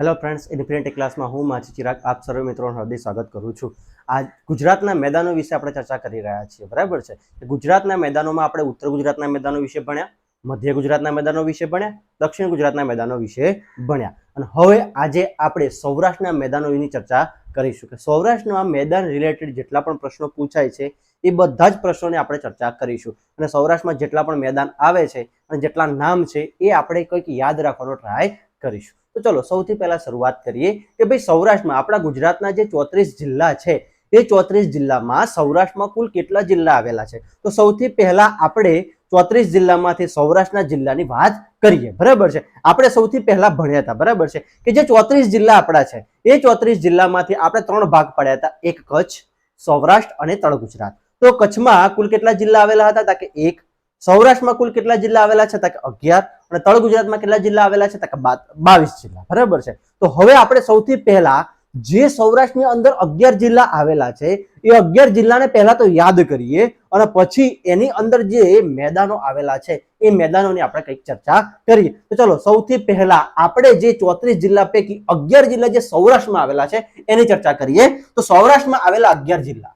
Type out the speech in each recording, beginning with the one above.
Hello friends infinity ક્લાસમાં હું માછી ચિરાગ આપ સર્વે મિત્રોનું હૃદય સ્વાગત કરું છું. આ ગુજરાતના મેદાનો વિશે આપણે ચર્ચા કરી રહ્યા છીએ, બરાબર છે? ગુજરાતના મેદાનોમાં આપણે ઉત્તર ગુજરાતના મેદાનો વિશે ભણ્યા, મધ્ય ગુજરાતના મેદાનો વિશે ભણ્યા, દક્ષિણ ગુજરાતના મેદાનો વિશે ભણ્યા. અને હવે આજે આપણે સૌરાષ્ટ્રના મેદાનોની ચર્ચા કરીશું. કે સૌરાષ્ટ્રના મેદાન રિલેટેડ જેટલા પણ પ્રશ્નો પૂછાય છે, એ બધા જ પ્રશ્નોની આપણે ચર્ચા કરીશું. અને સૌરાષ્ટ્રમાં જેટલા પણ મેદાન આવે છે અને જેટલા નામ છે, એ આપણે કંઈક યાદ રાખવાનો ટ્રાય કરીશું. તો ચલો સૌથી પહેલા શરૂઆત કરીએ કે ભાઈ સૌરાષ્ટ્રમાં આપણા ગુજરાતના જે ચોત્રીસ જિલ્લા છે, એ ચોત્રીસ જિલ્લામાં સૌરાષ્ટ્રમાં કુલ કેટલા જિલ્લા આવેલા છે? તો સૌથી પહેલા આપણે ચોત્રીસ જિલ્લામાંથી સૌરાષ્ટ્રના જિલ્લાની વાત કરીએ. બરાબર છે? આપણે સૌથી પહેલા ભણ્યા હતા. બરાબર છે? કે જે ચોત્રીસ જિલ્લા આપણા છે, એ ચોત્રીસ જિલ્લામાંથી આપણે ત્રણ ભાગ પડ્યા હતા. એક કચ્છ, સૌરાષ્ટ્ર અને તળ ગુજરાત તો કચ્છમાં કુલ કેટલા જિલ્લા આવેલા હતા? કે એક. સૌરાષ્ટ્રમાં કુલ કેટલા જિલ્લા આવેલા છે? કે અગિયાર. અને તળ ગુજરાતમાં કેટલા જિલ્લા આવેલા છે? તા બાવીસ જિલ્લા. બરાબર છે? તો હવે આપણે સૌથી પહેલા જે સૌરાષ્ટ્રની અંદર અગિયાર જિલ્લા આવેલા છે, એ અગિયાર જિલ્લાને પહેલા તો યાદ કરીએ અને પછી એની અંદર જે મેદાનો આવેલા છે, એ મેદાનોની આપણે કંઈક ચર્ચા કરીએ. તો ચલો, સૌથી પહેલા આપણે જે ચોત્રીસ જિલ્લા પૈકી અગિયાર જિલ્લા જે સૌરાષ્ટ્રમાં આવેલા છે, એની ચર્ચા કરીએ. તો સૌરાષ્ટ્રમાં આવેલા અગિયાર જિલ્લા.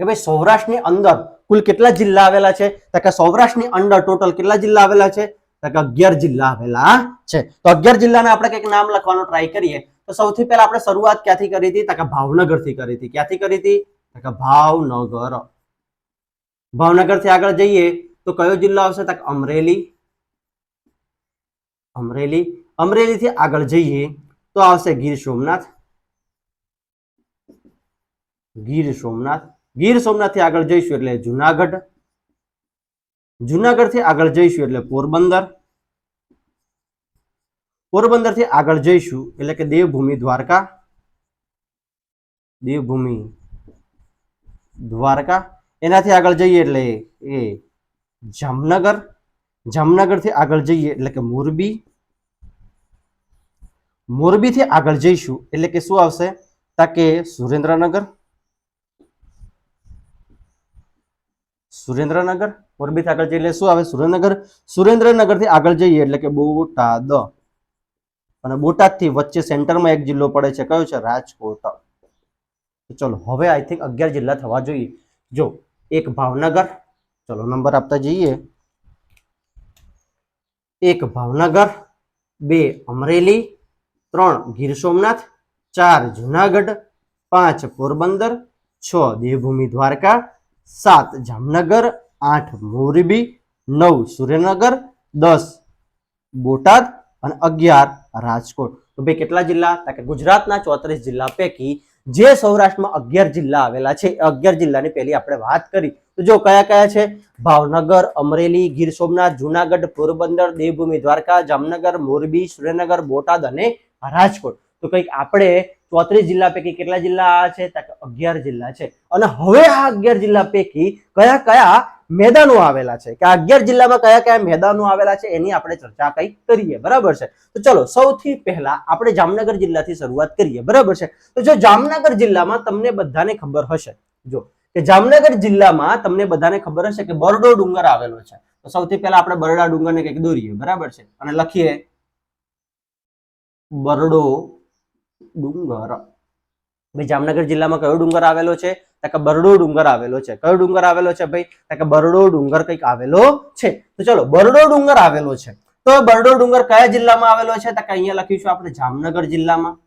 કે ભાઈ સૌરાષ્ટ્રની અંદર કુલ કેટલા જિલ્લા આવેલા છે? તો કે સૌરાષ્ટ્રની અંદર ટોટલ કેટલા જિલ્લા આવેલા છે? તો કે અગિયાર જિલ્લા આવેલા છે. તો અગિયાર જિલ્લાને આપણે કંઈક નામ લખવાનો ટ્રાય કરીએ. તો સૌથી પહેલા આપણે શરૂઆત ક્યાંથી કરી હતી? તો કે ભાવનગરથી કરી હતી. ક્યાંથી કરી હતી? તો કે ભાવનગર. ભાવનગરથી આગળ જઈએ તો કયો જિલ્લો આવશે? તો અમરેલી. અમરેલી. અમરેલીથી આગળ જઈએ તો આવશે ગીર સોમનાથ. ગીર સોમનાથ. ગીર સોમનાથથી આગળ જઈશું એટલે જુનાગઢ. જુનાગઢથી આગળ જઈશું એટલે પોરબંદર. પોરબંદરથી આગળ જઈશું એટલે કે દેવભૂમિ દ્વારકા. દેવભૂમિ દ્વારકા. એનાથી આગળ જઈએ એટલે એ જામનગર. જામનગરથી આગળ જઈએ એટલે કે મોરબી. મોરબીથી આગળ જઈશું એટલે કે શું આવશે? તા કે સુરેન્દ્રનગર. સુરેન્દ્રનગર? મોરબી આગળ જઈએ એટલે શું આવે? સુરેન્દ્રનગર? સુરેન્દ્રનગરથી આગળ જઈએ એટલે કે બોટાદ. અને બોટાદથી વચ્ચે સેન્ટરમાં એક જિલ્લો પડે છે. કયો છે? રાજકોટ. ચલો, હવે આઈ થિંક અગિયાર જિલ્લા થવા જોઈએ. જો, એક ભાવનગર. ચલો, નંબર આપતા જઈએ. એક ભાવનગર, બે અમરેલી, ત્રણ ગીર સોમનાથ, ચાર જુનાગઢ, પાંચ પોરબંદર, છ દેવભૂમિ દ્વારકા સાત જામનગર, આઠ મોરબી, નવ સુરેન્દ્રનગર, દસ બોટાદ અને અગિયાર રાજકોટ. તો ભાઈ કેટલા જિલ્લા? કે ગુજરાતના ચોત્રીસ જિલ્લા પૈકી જે સૌરાષ્ટ્રમાં અગિયાર જિલ્લા આવેલા છે અગિયાર જિલ્લાની પહેલી આપણે વાત કરી. તો જો કયા કયા છે? ભાવનગર, અમરેલી, ગીર સોમનાથ, જુનાગઢ, પોરબંદર, દેવભૂમિ, દ્વારકા, જામનગર, મોરબી, સુરેન્દ્રનગર, બોટાદ અને રાજકોટ. તો કંઈક આપણે ચોત્રીસ જિલ્લા પૈકી કેટલા જિલ્લા આ છે? અગિયાર જિલ્લા છે. અને હવે આ અગિયાર જિલ્લા પૈકી કયા કયા મેદાનો આવેલા છે? કે અગિયાર જિલ્લામાં કયા કયા મેદાનો આવેલા છે એની આપણે ચર્ચા કઈ કરીએ, બરાબર છે? તો ચલો, સૌથી પહેલા આપણે જામનગર જિલ્લાથી શરૂઆત કરીએ, બરાબર છે? તો જો જામનગર જિલ્લામાં તમને બધાને ખબર હશે, જો, કે જામનગર જિલ્લામાં તમને બધાને ખબર હશે કે બરડો ડુંગર આવેલો છે. તો સૌથી પહેલા આપણે બરડા ડુંગરને કંઈક દોરીએ, બરાબર છે? અને લખીએ, બરડો ડુંગર. ભાઈ જામનગર જિલ્લામાં કયો ડુંગર આવેલો છે? તો કે બરડો ડુંગર આવેલો છે. કયો ડુંગર આવેલો છે ભાઈ? તો કે બરડો ડુંગર કંઈક આવેલો છે. તો ચલો, બરડો ડુંગર આવેલો છે. તો બરડો ડુંગર કયા જિલ્લામાં આવેલો છે? તો અહીંયા લખીશું આપણે જામનગર જિલ્લામાં.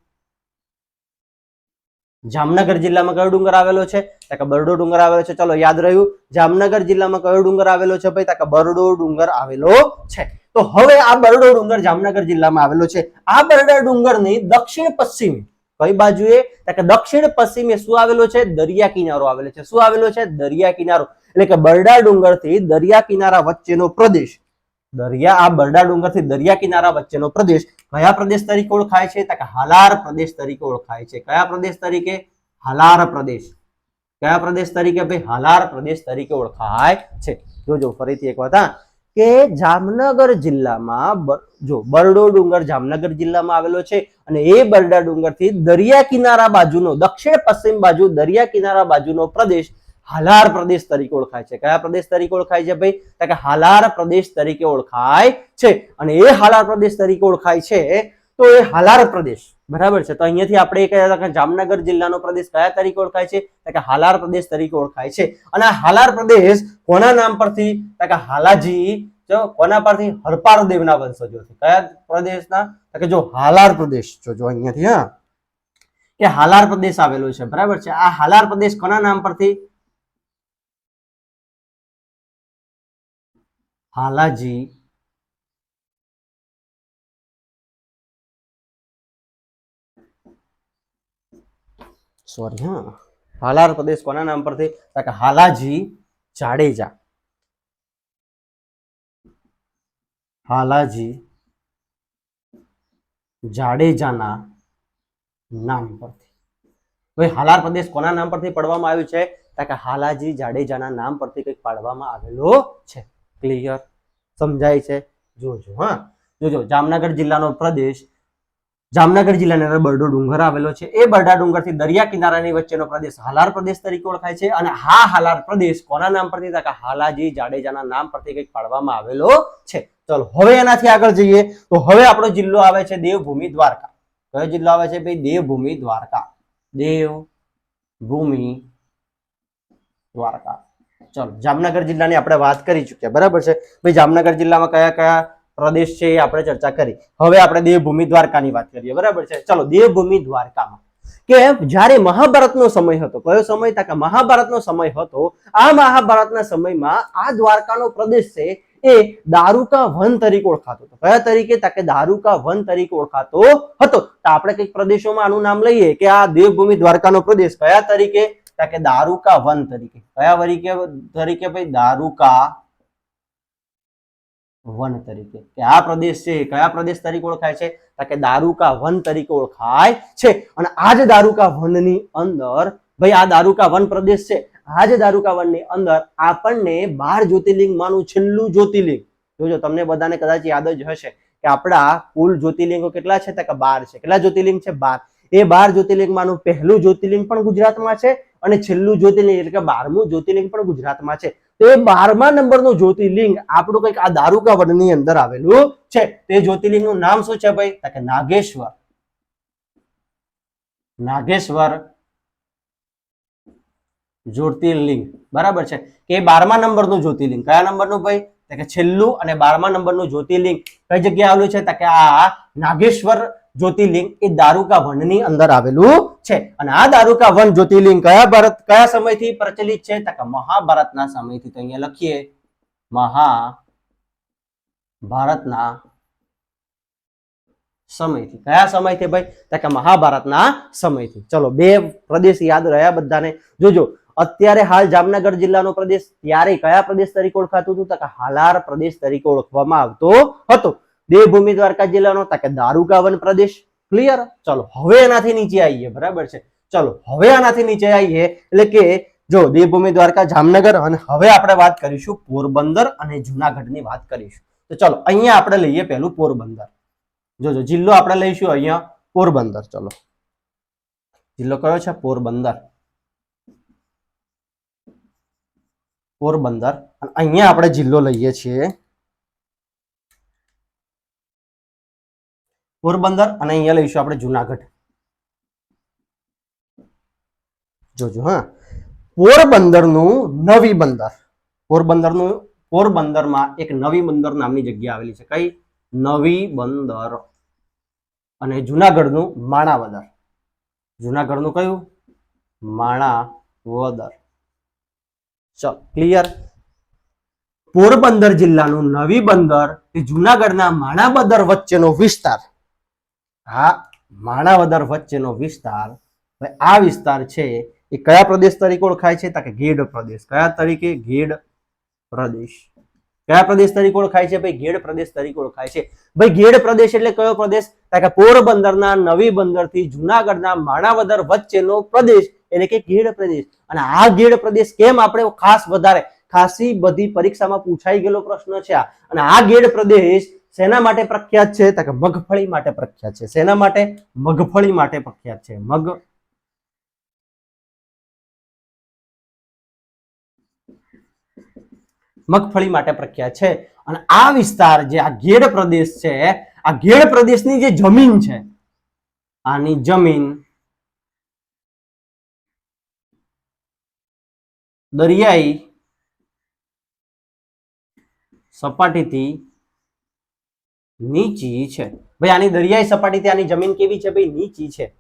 જામનગર જિલ્લામાં કયો ડુંગર આવેલો છે? તો કે બરડો ડુંગર આવેલો છે. ચલો, યાદ રહ્યું. જામનગર જિલ્લામાં કયો ડુંગર આવેલો છે ભાઈ? તો કે બરડો ડુંગર આવેલો છે. તો હવે આ બરડો ડુંગર જામનગર જિલ્લામાં આવેલો છે. આ બરડા ડુંગરની દક્ષિણ પશ્ચિમે કઈ બાજુએ? કે દક્ષિણ પશ્ચિમે શું આવેલો છે? દરિયા કિનારો આવેલો છે. શું આવેલો છે? દરિયા કિનારો. એટલે કે બરડા ડુંગરથી દરિયા કિનારા વચ્ચેનો પ્રદેશ. દરિયા, આ બરડા ડુંગરથી દરિયા કિનારા વચ્ચેનો પ્રદેશ. કયા પ્રદેશ તરીકે ઓળખાય છે? તો કે હાલાર પ્રદેશ તરીકે ઓળખાય છે. કયા પ્રદેશ તરીકે? હાલાર પ્રદેશ. કયા પ્રદેશ તરીકે? ભાઈ, હાલાર પ્રદેશ તરીકે ઓળખાય છે. જોજો, ફરીથી એક વાત, હા. કે જામનગર જિલ્લામાં જો બરડો ડુંગર જામનગર જિલ્લામાં આવેલો છે અને એ બરડા ડુંગરથી દરિયા કિનારા બાજુનો, દક્ષિણ પશ્ચિમ બાજુ દરિયા કિનારા બાજુનો પ્રદેશ હાલાર પ્રદેશ તરીકે ઓળખાય છે. કયા પ્રદેશ તરીકે ઓળખાય છે ભાઈ? તો કે હાલાર પ્રદેશ તરીકે ઓળખાય છે. અને એ હાલાર પ્રદેશ તરીકે ઓળખાય છે તો એ હાલાર પ્રદેશ. બરાબર છે. તો અહીંયાથી આપણે એ કહેતા કે જામનગર જિલ્લાનો પ્રદેશ કયા તરીકે ઓળખાય છે? તો કે હાલાર પ્રદેશ તરીકે ઓળખાય છે. અને આ હાલાર પ્રદેશ કોના નામ પરથી? તો કે હાલાજી, જો કોના પરથી? હરપાર દેવના વંશજોથી. કયા પ્રદેશના? તો કે જો હાલાર પ્રદેશ જો જો અહીંયાથી, હા. કે હાલાર પ્રદેશ આવેલો છે. બરાબર છે. આ હાલાર પ્રદેશ કોના નામ પરથી? હાલાજી. સોરી હા. હાલાર પ્રદેશ કોના નામ પરથી? કે હાલાજી જાડેજા. હાલાજી જાડેજાના નામ પરથી. હવે હાલાર પ્રદેશ કોના નામ પરથી પડવામાં આવ્યું છે? તો કે હાલાજી જાડેજાના નામ પરથી કંઈક પાડવામાં આવેલો છે. ક્લિયર સમજાય છે? જોજો, હા. જોજો, જામનગર જિલ્લાનો પ્રદેશ જામનગર જિલ્લાની અંદર બરડો ડુંગર આવેલો છે. એ બરડા ડુંગરથી દરિયા કિનારાની વચ્ચેનો પ્રદેશ હાલાર પ્રદેશ તરીકે ઓળખાય છે અને હા હાલાર પ્રદેશ કોના નામ પરથી કે હાલાજી જાડેજાના નામ પરથી કંઈક પાડવામાં આવેલો છે. ચલો, હવે એનાથી આગળ જઈએ. તો હવે આપણો જિલ્લો આવે છે દેવભૂમિ દ્વારકા. કયો જિલ્લો આવે છે ભાઈ? દેવભૂમિ દ્વારકા. દેવભૂમિ દ્વારકા. ચલો, જામનગર જિલ્લાની આપણે વાત કરી ચૂક્યા. બરાબર છે? ભાઈ, જામનગર જિલ્લામાં કયા કયા પ્રદેશ છે એ આપણે ચર્ચા કરી. હવે આપણે દેવભૂમિ દ્વારકાની વાત કરીએ. બરાબર છે? ચલો, દેવભૂમિ દ્વારકામાં. કે જ્યારે મહાભારતનો સમય હતો, કયો સમય હતા? કે મહાભારતનો સમય હતો, આ મહાભારતના સમયમાં આ દ્વારકાનો પ્રદેશ છે એ દારૂકા વન તરીકે ઓળખાતો હતો. કયા તરીકે? તા કે દારૂકા વન તરીકે ઓળખાતો હતો. તો આપણે કંઈક પ્રદેશોમાં આનું નામ લઈએ કે આ દેવભૂમિ દ્વારકાનો પ્રદેશ કયા તરીકે? તા કે દારૂકા વન તરીકે. કયા તરીકે તરીકે ભાઈ દારૂકા વન તરીકે. કે આ પ્રદેશ છે કયા પ્રદેશ તરીકે ઓળખાય છે? તો કે દારૂકા વન તરીકે ઓળખાય છે. અને આ જ દારૂકા વનની અંદર, ભાઈ આ દારૂકા વન પ્રદેશ છે. આ જ દારૂકા વનની અંદર આપણને બાર જ્યોતિર્લિંગમાંનું છેલ્લું જ્યોતિર્લિંગ. જોજો, તમને બધાને કદાચ યાદ જ હશે કે આપણા કુલ જ્યોતિર્લિંગો કેટલા છે? તો કે બાર છે. કેટલા જ્યોતિર્લિંગ છે? બાર. એ બાર જ્યોતિર્લિંગમાંનું પહેલું જ્યોતિર્લિંગ પણ ગુજરાતમાં છે અને છેલ્લું જ્યોતિર્લિંગ એટલે કે બારમું જ્યોતિર્લિંગ પણ ગુજરાતમાં છે. તો બારમા નંબરનું જ્યોતિર્લિંગ આપણું કંઈક આ દારૂકા વનની અંદર આવેલું છે. તે જ્યોતિર્લિંગનું નામ શું છે ભાઈ? કે નાગેશ્વર. નાગેશ્વર જ્યોતિર્લિંગ. બરાબર છે? કે બારમા નંબરનું જ્યોતિર્લિંગ. કયા નંબરનું ભાઈ? કે છેલ્લું અને બારમા નંબરનું જ્યોતિર્લિંગ કઈ જગ્યાએ આવેલું છે? તો કે આ નાગેશ્વર જ્યોતિર્લિંગ એ દારૂકા વનની અંદર આવેલું છે. અને આ દારૂકા વન જ્યોતિર્લિંગ કયા ભારત, કયા સમયથી પ્રચલિત છે? તો મહાભારતના સમયથી તો અહીંયા લખીએ. મહા સમયથી. કયા સમયથી ભાઈ? તો મહાભારતના સમયથી. ચલો, બે પ્રદેશ યાદ રહ્યા બધાને. જોજો, અત્યારે હાલ જામનગર જિલ્લાનો પ્રદેશ, ત્યારે કયા પ્રદેશ તરીકે ઓળખાતું હતું? તો હાલાર પ્રદેશ તરીકે ઓળખવામાં આવતો હતો. દેવભૂમિ દ્વારકા જિલ્લાનો તો કે દારૂકાવન પ્રદેશ. ક્લિયર ચલો, હવે એનાથી નીચે આવીએ, બરાબર છે? ચલો, હવે આનાથી નીચે આવીએ, એટલે કે જો દેવભૂમિ દ્વારકા જામનગર અને હવે આપણે વાત કરીશું પોરબંદર અને જુનાગઢની વાત કરીશું. તો ચલો, અહીંયા આપણે લઈએ પહેલું પોરબંદર. જોજો જિલ્લો આપણે લઈશું અહીંયા પોરબંદર, ચલો. જિલ્લો કયો છે? પોરબંદર. પોરબંદર. અહીંયા આપણે જિલ્લો લઈએ છીએ. પોરબંદર અને અહીંયા લઈશું આપણે જુનાગઢ. જોજો, હા. પોરબંદરનું નવી બંદર. પોરબંદરનું પોરબંદરમાં એક નવી બંદર નામની જગ્યા આવેલી છે. કઈ? નવી બંદર. અને જુનાગઢનું માણાવદર. જુનાગઢનું કયું? માણાવદર. ચલો ક્લિયર પોરબંદર જિલ્લાનું નવી બંદર એ જુનાગઢના માણાવદર વચ્ચેનો વિસ્તાર. હા, માણાવદર વચ્ચેનો વિસ્તાર આ વિસ્તાર છે, એ કયા પ્રદેશ તરીકે ઓળખાય છે? તો કે ગેડ પ્રદેશ. કયા તરીકે? ગેડ પ્રદેશ. કયા પ્રદેશ તરીકે ઓળખાય છે ભાઈ? ગેડ પ્રદેશ તરીકે ઓળખાય છે. ભાઈ, ગેડ પ્રદેશ એટલે કયો પ્રદેશ? કે પોરબંદરના, નવી બંદરથી જુનાગઢના માણાવદર વચ્ચેનો પ્રદેશ એટલે કે ગેડ પ્રદેશ. અને આ ગેડ પ્રદેશ કેમ આપણે ખાસ વધારે? ખાસી બધી પરીક્ષામાં પૂછાઈ ગયેલો પ્રશ્ન છે આ. અને આ ગેડ પ્રદેશ શેના માટે પ્રખ્યાત છે તો કે મગફળી માટે પ્રખ્યાત છે. શેના માટે મગફળી માટે પ્રખ્યાત છે. મગ મગફળી માટે પ્રખ્યાત છે. અને આ વિસ્તાર જે આ ગેડ પ્રદેશ છે, આ ગેડ પ્રદેશની જે જમીન છે, આની જમીન દરિયાઈ સપાટીથી નીચી છે. ભાઈ, આની દરિયાઈ સપાટી આની જમીન કેવી છે ભાઈ? નીચી છે.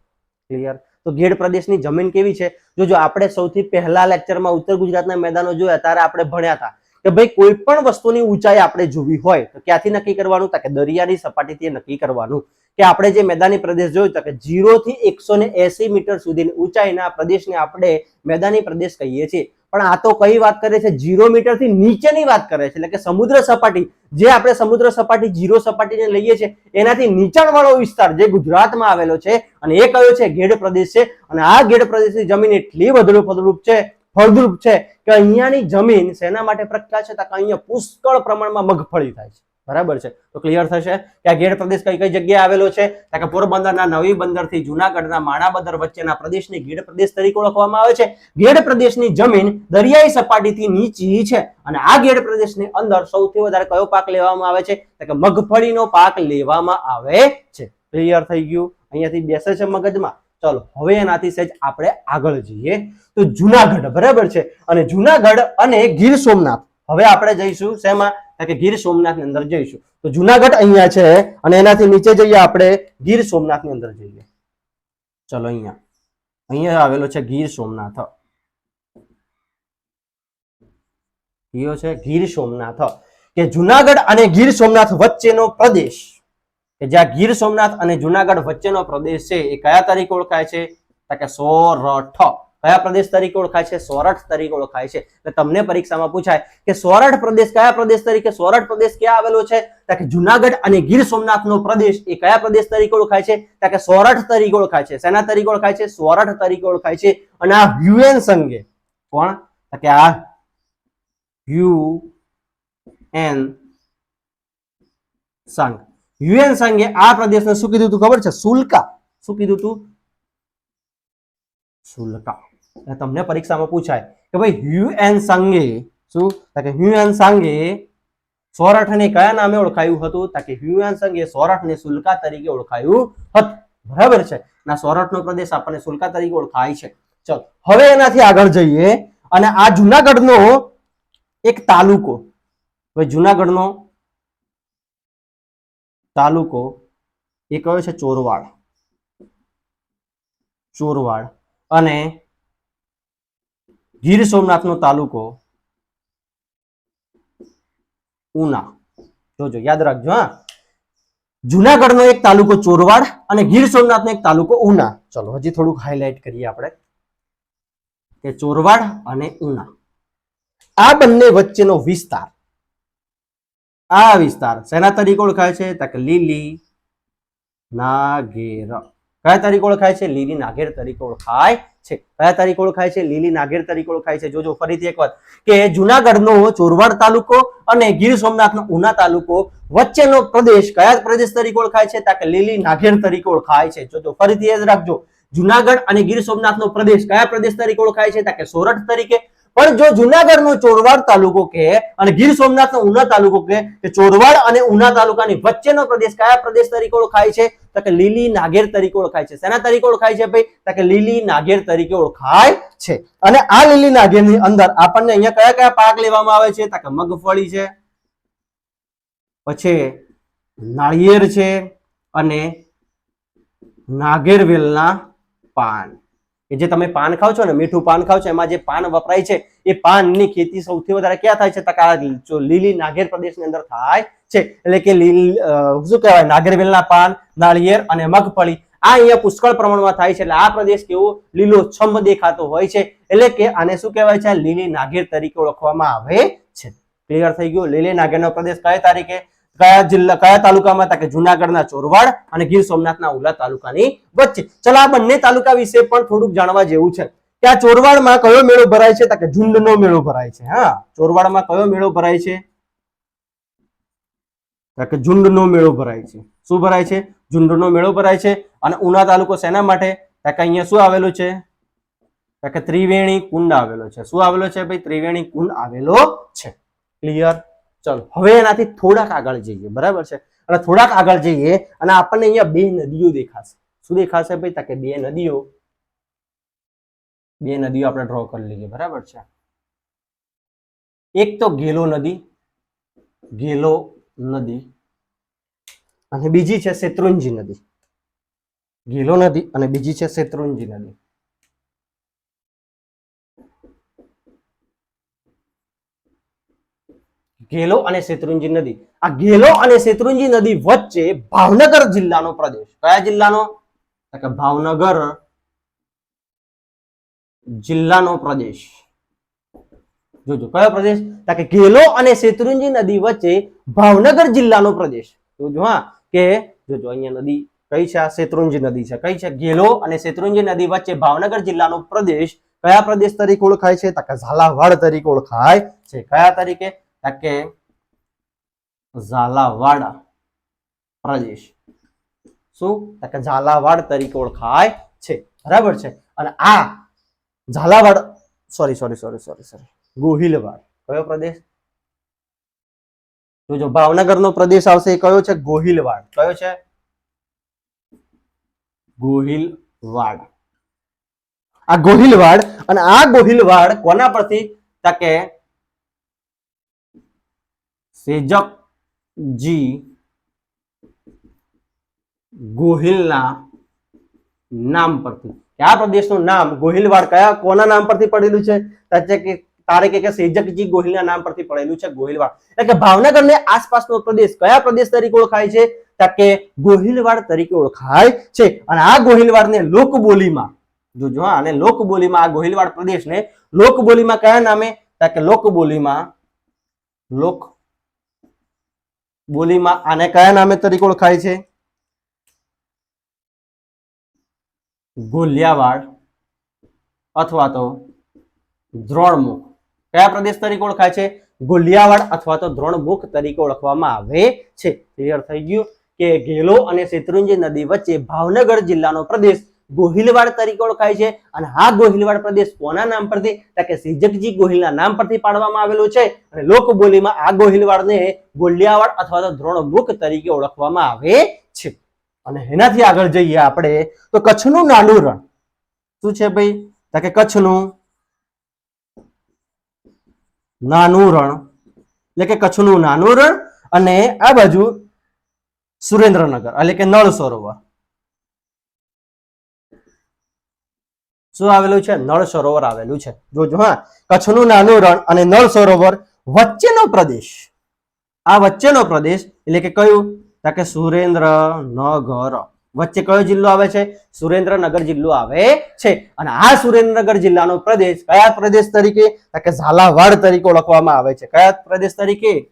ક્લિયર તો ગેડ પ્રદેશની જમીન કેવી છે? જો જો, આપણે સૌથી પહેલા લેક્ચરમાં ઉત્તર ગુજરાતના મેદાનો જોયા, ત્યારે આપણે ભણ્યા હતા કે ભાઈ, કોઈ પણ વસ્તુની ઊંચાઈ આપણે જોવી હોય, તો ક્યાંથી નક્કી કરવાનું? તો કે દરિયાની સપાટીથી નક્કી કરવાનું. કે આપણે જે મેદાની પ્રદેશ જોયું તો કે જીરો થી એકસો ને એસી મીટર સુધીની ઊંચાઈના પ્રદેશને આપણે મેદાની પ્રદેશ કહીએ છીએ. પણ આ તો કઈ વાત કરે છે? જીરો મીટરથી નીચેની વાત કરે છે. એટલે કે સમુદ્ર સપાટી, જે આપણે સમુદ્ર સપાટી જીરો સપાટીને લઈએ છીએ, એનાથી નીચાણવાળો વિસ્તાર જે ગુજરાતમાં આવેલો છે, અને એ કયો છે? ગેડ પ્રદેશ છે. અને આ ગેડ પ્રદેશની જમીન એટલી વધુ ફળદ્રુપ છે ફળદ્રુપ છે, કે અહીંયાની જમીન શેના માટે પ્રખ્યાત છે? તો અહીંયા પુષ્કળ પ્રમાણમાં મગફળી થાય છે. બરાબર છે? તો ક્લિયર થશે કે આ ગેડ પ્રદેશ કઈ કઈ જગ્યાએ આવેલો છે? કે પોરબંદરના, નવી બંદરથી જુનાગઢના, માણાબંદર વચ્ચેના પ્રદેશને ગેડ પ્રદેશ તરીકે ઓળખવામાં આવે છે. ગેડ પ્રદેશની જમીન દરિયાઈ સપાટીથી નીચી છે અને આ ગેડ પ્રદેશની અંદર સૌથી વધારે કયો પાક લેવામાં આવે છે? કે મગફળીનો પાક લેવામાં આવે છે. ક્લિયર થઈ ગયું? અહીંયાથી બેસે છે મગજમાં? ચલો, હવે એનાથી સહેજ આપણે આગળ જઈએ. તો જુનાગઢ, બરાબર છે? અને જુનાગઢ અને ગીર સોમનાથ. હવે આપણે જઈશું શેમાં? કે ગીર સોમનાથની અંદર જઈશું. તો જુનાગઢ અહીંયા છે અને એનાથી નીચે જઈએ આપણે ગીર સોમનાથની અંદર જઈએ. ચલો અહીંયા. અહીંયા આવેલો છે ગીર સોમનાથ. કયો છે? ગીર સોમનાથ. કે જુનાગઢ અને ગીર સોમનાથ વચ્ચેનો પ્રદેશ. કે જ્યાં ગીર સોમનાથ અને જુનાગઢ વચ્ચેનો પ્રદેશ છે, એ કયા તરીકે ઓળખાય છે? તો કે સોરઠ. કયા પ્રદેશ તરીકે ઓળખાય છે? સોરઠ તરીકે ઓળખાય છે. એટલે તમને પરીક્ષામાં પૂછાય કે સોરઠ પ્રદેશ કયા પ્રદેશ તરીકે, સોરઠ પ્રદેશ ક્યાં આવેલો છે? કે જુનાગઢ અને ગીર સોમનાથનો પ્રદેશ એ કયા પ્રદેશ તરીકે ઓળખાય છે? કે સોરઠ તરીકે ઓળખાય છે. સેના તરીકે ઓળખાય છે? સોરઠ તરીકે ઓળખાય છે. અને આ હ્યુએન સંઘે કોણ? કે આ યુ એન સંઘ. યુએન સંઘે આ પ્રદેશને શું કીધું તું ખબર છે? સુલકા. શું કીધું તું? સુલકા. તમને પરીક્ષામાં પૂછાય કે ભાઈ હ્યુ એન સંગે, શું? કે હ્યુએન સંઘે સોરઠને કયા નામે ઓળખાયું હતું? તો કે હ્યુએન સંઘે સોરઠને સુલકા તરીકે ઓળખાયું હતું. બરાબર છે? ના, સોરઠનો પ્રદેશ આપણને સુલકા તરીકે ઓળખાય છે. ચલો, હવે એનાથી આગળ જઈએ અને આ જુનાગઢનો એક તાલુકો, ભાઈ જુનાગઢનો તાલુકો એ કયો છે? ચોરવાડ. ચોરવાડ. અને ગીર સોમનાથનો તાલુકો ઉના. જોજો યાદ રાખજો, હા. જુનાગઢનો એક તાલુકો ચોરવાડ અને ગીર સોમનાથનો એક તાલુકો ઉના. ચલો, હજી થોડુંક હાઇલાઇટ કરીએ આપણે. કે ચોરવાડ અને ઉના. આ બંને વચ્ચેનો વિસ્તાર. આ વિસ્તાર શેના તરીકે ઓળખાય છે? તક લીલી નાગેર. કયા તરીકે ઓળખાય છે? લીલી નાગેર તરીકે ઓળખાય છે. કયા તરીકે ઓળખાય છે? લીલી નાગેર તરીકે ઓળખાય છે. જોજો, ફરીથી એક વાત કે જુનાગઢનો ચોરવાડ તાલુકો અને ગીર સોમનાથનો ઉના તાલુકો વચ્ચેનો પ્રદેશ કયા પ્રદેશ તરીકે ઓળખાય છે? તો કે લીલી નાગેર તરીકે ઓળખાય છે. જોજો, ફરીથી યાદ રાખજો. જુનાગઢ અને ગીર સોમનાથનો પ્રદેશ કયા પ્રદેશ તરીકે ઓળખાય છે? તો કે સોરઠ તરીકે પણ જો જુનાગઢનો ચોરવાડ તાલુકો કે અને ગીર સોમનાથનો ઉના તાલુકો કે ચોરવાડ અને ઉના તાલુકાની વચ્ચેનો પ્રદેશ કયા પ્રદેશ તરીકે ઓળખાય છે? તો કે લીલી નાગેર તરીકે ઓળખાય છે. શેના તરીકે ઓળખાય છે ભાઈ? તો કે લીલી નાગેર તરીકે ઓળખાય છે. અને આ લીલી નાગેરની અંદર આપણને અહીંયા કયા કયા પાક લેવામાં આવે છે? તો કે મગફળી છે, પછી નાળિયેર છે અને નાગેરવેલના પાન. કે જે તમે પાન ખાવ છો ને, મીઠું પાન ખાવ છો, એમાં જે પાન વપરાય છે, એ પાનની ખેતી સૌથી વધારે ક્યાં થાય છે? લીલી નાગેર પ્રદેશની અંદર થાય છે. એટલે કે લીલ શું કહેવાય? નાગરવેલના પાન, નાળિયેર અને મગફળી. આ અહીંયા પુષ્કળ પ્રમાણમાં થાય છે. એટલે આ પ્રદેશ કેવો? લીલોછમ દેખાતો હોય છે. એટલે કે આને શું કહેવાય છે? લીલી નાગેર તરીકે ઓળખવામાં આવે છે. ક્લિયર થઈ ગયું? લીલી નાગેરનો પ્રદેશ કઈ તારીખે? કયા જિલ્લા, કયા તાલુકામાં હતા કે જુનાગઢના ચોરવાડ અને ગીર સોમનાથના ઉલા તાલુકાની વચ્ચે? ચલો આ બંને તાલુકા વિશે પણ થોડુંક જાણવા જેવું છે. કે આ ચોરવાડમાં કયો મેળો ભરાય છે? કે ઝુંડનો મેળો ભરાય છે, હા. ચોરવાડમાં કયો મેળો ભરાય છે? કે ઝુંડનો મેળો ભરાય છે. શું ભરાય છે? ઝુંડનો મેળો ભરાય છે. અને ઉના તાલુકો શેના માટે? કે અહીંયા શું આવેલું છે? કે ત્રિવેણી કુંડ આવેલો છે. શું આવેલો છે ભાઈ? ત્રિવેણી કુંડ આવેલો છે. ક્લિયર ચલો. હવે એનાથી થોડાક આગળ જઈએ, બરાબર છે? અને થોડાક આગળ જઈએ અને આપણને અહીંયા બે નદીઓ દેખાશે. શું દેખાશે ભાઈ? તાકે બે નદીઓ. બે નદીઓ આપણે ડ્રો કરી લઈએ, બરાબર છે? એક તો ગેલો નદી ગેલો નદી, અને બીજી છે શેત્રુંજી નદી. ગેલો નદી અને બીજી છે શેત્રુંજી નદી. ગેલો અને શેત્રુંજી નદી. આ ઘેલો અને શેત્રુંજી નદી વચ્ચે ભાવનગર જિલ્લાનો પ્રદેશ. કયા જિલ્લાનો? ભાવનગર જિલ્લાનો પ્રદેશ. જોજો, કયો પ્રદેશ? ગેલો અને શેત્રુંજી નદી વચ્ચે ભાવનગર જિલ્લાનો પ્રદેશ. જોજો હા, કે જોજો, અહીંયા નદી કઈ છે? શેત્રુંજી નદી છે. કઈ છે? ગેલો અને શેત્રુંજી નદી વચ્ચે ભાવનગર જિલ્લાનો પ્રદેશ કયા પ્રદેશ તરીકે ઓળખાય છે? ઝાલાવાડ તરીકે ઓળખાય છે. કયા તરીકે? કે ઝાલાવાડ પ્રદેશ. શું? કે ઝાલાવાડ તરીકે ઓળખાય છે. બરાબર છે? અને આ Jhalawad sorry sorry sorry sorry sorry Gohilwad. કયો પ્રદેશ? જોજો, ભાવનગરનો પ્રદેશ આવશે એ કયો છે? ગોહિલવાડ. કયો છે? ગોહિલવાડ. આ ગોહિલવાડ અને આ ગોહિલવાડ કોના પરથી? તા કે સેજકજી ગોહિલના નામ પરથી. આ પ્રદેશનું નામ ગોહિલવાડ કયા, કોના નામ પરથી પડેલું છે? કે તારે કે સેજકજી ગોહિલના નામ પરથી પડેલું છે ગોહિલવાડ. એટલે કે ભાવનગર ને આસપાસનો પ્રદેશ કયા પ્રદેશ તરીકે ઓળખાય છે? કે ગોહિલવાડ તરીકે ઓળખાય છે. અને આ ગોહિલવાડને લોકબોલીમાં જોજો અને લોકબોલીમાં આ ગોહિલવાડ પ્રદેશને લોકબોલીમાં કયા નામે? લોકબોલીમાં લોક બોલીમાં આને કયા નામે તરીકે ઓળખાય છે? ગોલિયાવાડ અથવા તો દ્રોણમુખ. કયા પ્રદેશ તરીકે ઓળખાય છે? ગોલિયાવાડ અથવા તો દ્રોણમુખ તરીકે ઓળખવામાં આવે છે. ક્લિયર થઈ ગયું કે ગેલો અને શેત્રુંજી નદી વચ્ચે ભાવનગર જિલ્લાનો પ્રદેશ ગોહિલવાડ તરીકે ઓળખાય છે. અને આ ગોહિલવાડ પ્રદેશ કોના નામ પરથી? તો કે સિજકજી ગોહિલના નામ પરથી પાડવામાં આવેલો છે. અને લોકબોલીમાં આ ગોહિલવાડને ગોલિયાવાડ અથવા તો દ્રોણમુખ તરીકે ઓળખવામાં આવે છે. અને એનાથી આગળ જઈએ આપણે, તો કચ્છનું નાનું રણ શું છે ભાઈ? તો કે કચ્છનું નાનું રણ, એટલે કે કચ્છનું નાનું રણ અને આ બાજુ સુરેન્દ્રનગર, એટલે કે નળ સરોવર. શું આવેલું છે? નળ સરોવર આવેલું છે. જોજો હા. કચ્છનું નાનું રણ અને નળ સરોવર વચ્ચેનો પ્રદેશ. આ વચ્ચેનો પ્રદેશ એટલે કે કયું? કે સુરેન્દ્રનગર. વચ્ચે કયો જિલ્લો આવે છે? સુરેન્દ્રનગર જિલ્લો આવે છે. અને આ સુરેન્દ્રનગર જિલ્લાનો પ્રદેશ કયા પ્રદેશ તરીકે? કે ઝાલાવાડ તરીકે ઓળખવામાં આવે છે. કયા પ્રદેશ તરીકે?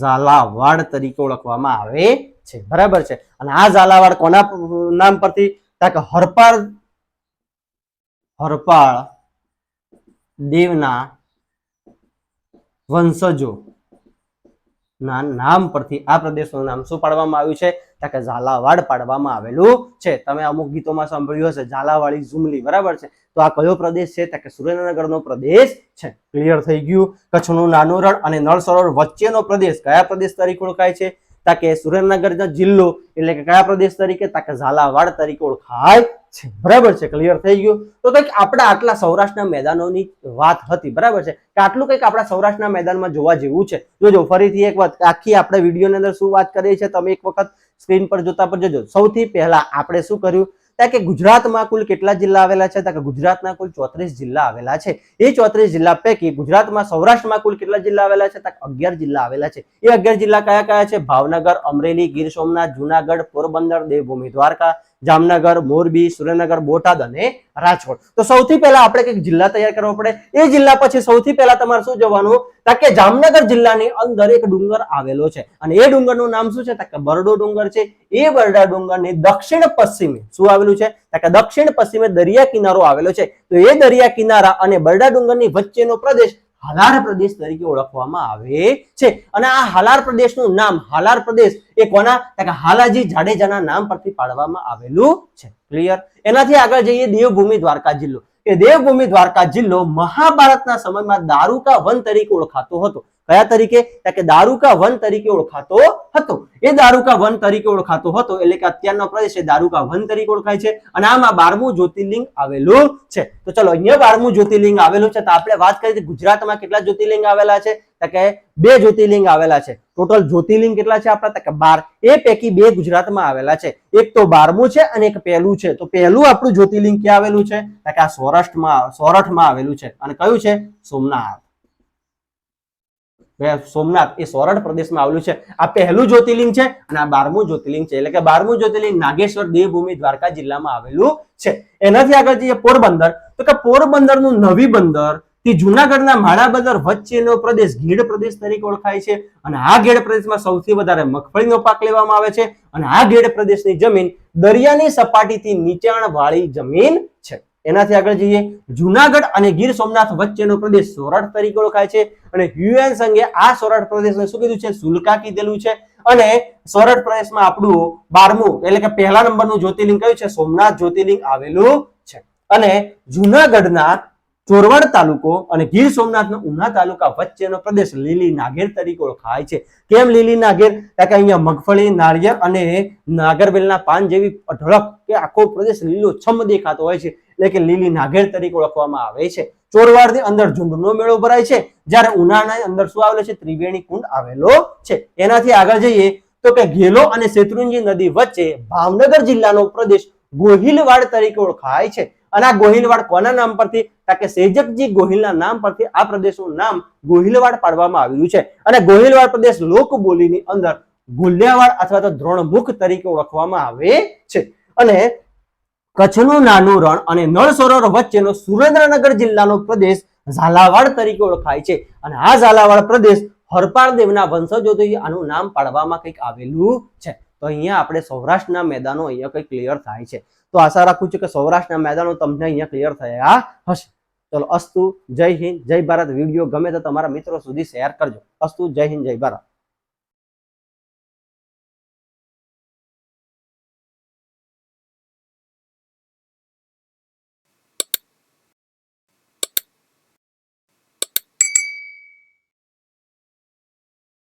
ઝાલાવાડ તરીકે ઓળખવામાં આવે છે. બરાબર છે. અને આ ઝાલાવાડ કોના નામ પરથી? કે હરપાળ હરપાળ દેવના વંશજો. ના, નામ પરથી આ પ્રદેશનું નામ શું પાડવામાં આવ્યું છે? તો કે ઝાલાવાડ પાડવામાં આવેલું છે. તમે અમુક ગીતોમાં સાંભળ્યું હશે, ઝાલાવાડી ઝુમલી બરાબર છે? તો આ કયો પ્રદેશ છે? તો કે સુરેન્દ્રનગરનો પ્રદેશ છે. ક્લિયર થઈ ગયું. કચ્છનું નાનું રણ અને નળ સરોવર વચ્ચેનો પ્રદેશ કયા પ્રદેશ તરીકે ઓળખાય છે? તા કે સુરેન્દ્રનગરનો જિલ્લો, એટલે કે કયા પ્રદેશ તરીકે, તાકે ઝાલાવાડ તરીકે ઓળખાય છે. બરાબર છે ક્લિયર થઈ ગયું? તો કંઈક આપણા આટલા સૌરાષ્ટ્રના મેદાનોની વાત હતી, બરાબર છે? કે આટલું કંઈક આપણા સૌરાષ્ટ્રના મેદાનમાં જોવા જેવું છે. જોજો, ફરીથી એક વાત, આખી આપણે વિડીયોની અંદર શું વાત કરીએ છીએ, તમે એક વખત સ્ક્રીન પર જોતા પર જોજો. સૌથી પહેલા આપણે શું કર્યું? ત્યાં કે ગુજરાતમાં કુલ કેટલા જિલ્લા આવેલા છે? કે ગુજરાતના કુલ ચોત્રીસ જિલ્લા આવેલા છે. એ ચોત્રીસ જિલ્લા પૈકી ગુજરાતમાં સૌરાષ્ટ્રમાં કુલ કેટલા જિલ્લા આવેલા છે? ત્યાં અગિયાર જિલ્લા આવેલા છે. એ અગિયાર જિલ્લા કયા કયા છે? ભાવનગર, અમરેલી, ગીર સોમનાથ, જુનાગઢ, પોરબંદર, દેવભૂમિ, દ્વારકા જામનગર, મોરબી, સુરેન્દ્રનગર, બોટાદ અને રાજકોટ. તો સૌથી પહેલા આપણે કંઈક જિલ્લા તૈયાર કરવો પડે. એ જિલ્લા પછી સૌથી પહેલા તમારે શું જવાનું? કે જામનગર જિલ્લાની અંદર એક ડુંગર આવેલો છે. અને એ ડુંગરનું નામ શું છે? કે બરડો ડુંગર છે. એ બરડા ડુંગરની દક્ષિણ પશ્ચિમે શું આવેલું છે? કે દક્ષિણ પશ્ચિમે દરિયા કિનારો આવેલો છે. તો એ દરિયા કિનારા અને બરડા ડુંગરની વચ્ચેનો પ્રદેશ હાલાર પ્રદેશ તરીકે ઓળખવામાં આવે છે. અને આ હાલાર પ્રદેશનું નામ હાલાર પ્રદેશ એ કોના? કે હાલાજી જાડેજાના નામ પરથી પાડવામાં આવેલું છે. ક્લિયર એનાથી આગળ જઈએ દેવભૂમિ દ્વારકા જિલ્લો. કે દેવભૂમિ દ્વારકા જિલ્લો મહાભારતના સમયમાં દારૂકા વન તરીકે ઓળખાતો હતો. કયા તરીકે? કે દારૂકા વન તરીકે ઓળખાતો હતો. એ દારૂકા વન તરીકે ઓળખાતો હતો એટલે કે અત્યારનો પ્રદેશ એ દારૂકા વન તરીકે ઓળખાય છે અને આમાં બારમું જ્યોતિર્લિંગ આવેલું છે. તો ચલો અહીંયા બારમું જ્યોતિર્લિંગ આવેલું છે તો આપણે વાત કરીએ ગુજરાતમાં કેટલા જ્યોતિર્લિંગ આવેલા છે. તો કે બે જ્યોતિર્લિંગ આવેલા છે. ટોટલ જ્યોતિર્લિંગ કેટલા છે આપણા? તો કે બાર. એ પૈકી બે ગુજરાતમાં આવેલા છે. એક તો બારમું છે અને એક પહેલું છે. તો પહેલું આપણું જ્યોતિર્લિંગ ક્યાં આવેલું છે? કે આ સૌરાષ્ટ્રમાં સૌરાષ્ટ્રમાં આવેલું છે. અને કયું છે? સોમનાથ. સોમનાથ એ સોરઠ પ્રદેશમાં આવેલું છે. આ પહેલું જ્યોતિર્લિંગ છે અને આ બારમું જ્યોતિર્લિંગ છે. એટલે કે બારમું જ્યોતિર્લિંગ નાગેશ્વર દેવભૂમિ દ્વારકા જિલ્લામાં આવેલું છે. એનાથી આગળ જઈએ પોરબંદર. તો કે પોરબંદરનું નવી બંદરથી જુનાગઢના માળાબંદર વચ્ચેનો પ્રદેશ ગીડ પ્રદેશ તરીકે ઓળખાય છે અને આ ગેડ પ્રદેશમાં સૌથી વધારે મગફળીનો પાક લેવામાં આવે છે અને આ ગેડ પ્રદેશની જમીન દરિયાની સપાટીથી નીચાણ વાળી જમીન છે. એનાથી આગળ જઈએ. જુનાગઢ અને ગીર સોમનાથ વચ્ચેનો પ્રદેશ સોરઠ તરીકે ઓળખાય છે. અને યુએન સંઘે આ સોરઠ પ્રદેશને શું કીધું છે? સુલકા કીધેલું છે. અને સોરઠ પ્રદેશમાં આપણું બારમું, એટલે કે પહેલા નંબરનું જ્યોતિર્લિંગ કયું છે? સોમનાથ જ્યોતિર્લિંગ આવેલું છે. અને જુનાગઢના ચોરવાડ તાલુકો અને ગીર સોમનાથનો ઉના તાલુકા વચ્ચેનો પ્રદેશ લીલી નાગેર તરીકે ઓળખાય છે. કેમ લીલી નાગેર? કારણ કે અહીંયા મગફળી, નાળિયેર અને નાગરવેલના પાન જેવી અઢળક કે આખો પ્રદેશ લીલો છમ દેખાતો હોય છે. એટલે કે લીલી નાગેર તરીકે ઓળખવામાં આવે છે. ચોરવાડની અંદર ઝુંડનો મેળો ભરાય છે. જ્યારે ઉનાળાની અંદર શું આવેલો છે? ત્રિવેણી કુંડ આવેલો છે. એનાથી આગળ જઈએ તો કે ઘેલો અને શેત્રુંજી નદી વચ્ચે ભાવનગર જિલ્લાનો પ્રદેશ ગોહિલવાડ તરીકે ઓળખાય છે. અને આ ગોહિલવાડ કોના નામ પરથી? કે સેજકજી ગોહિલના નામ પરથી આ પ્રદેશનું નામ ગોહિલવાડ પાડવામાં આવ્યું છે. અને ગોહિલવાડ પ્રદેશ લોકબોલીની અંદર ગુલ્યાવાડ અથવા તો દ્રોણમુખ તરીકે ઓળખવામાં આવે છે. અને કચ્છનું નાનું રણ અને નળ સરોવર વચ્ચેનો સુરેન્દ્રનગર જિલ્લાનો પ્રદેશ ઝાલાવાડ તરીકે ઓળખાય છે. અને આ ઝાલાવાડ પ્રદેશ હરપાળ દેવના વંશજોથી આનું નામ પાડવામાં કંઈક આવેલું છે. તો અહીંયા આપણે સૌરાષ્ટ્રના મેદાનો અહીંયા કંઈક ક્લિયર થાય છે. તો આશા રાખું છું કે સૌરાષ્ટ્રના મેદાનો તમને અહીંયા ક્લિયર થયા હશે. ચલો, અસ્તુ, જય હિન્દ, જય ભારત. વીડિયો ગમે તો તમારા મિત્રો સુધી શેર કરજો. અસ્તુ, જય હિન્દ, જય ભારત.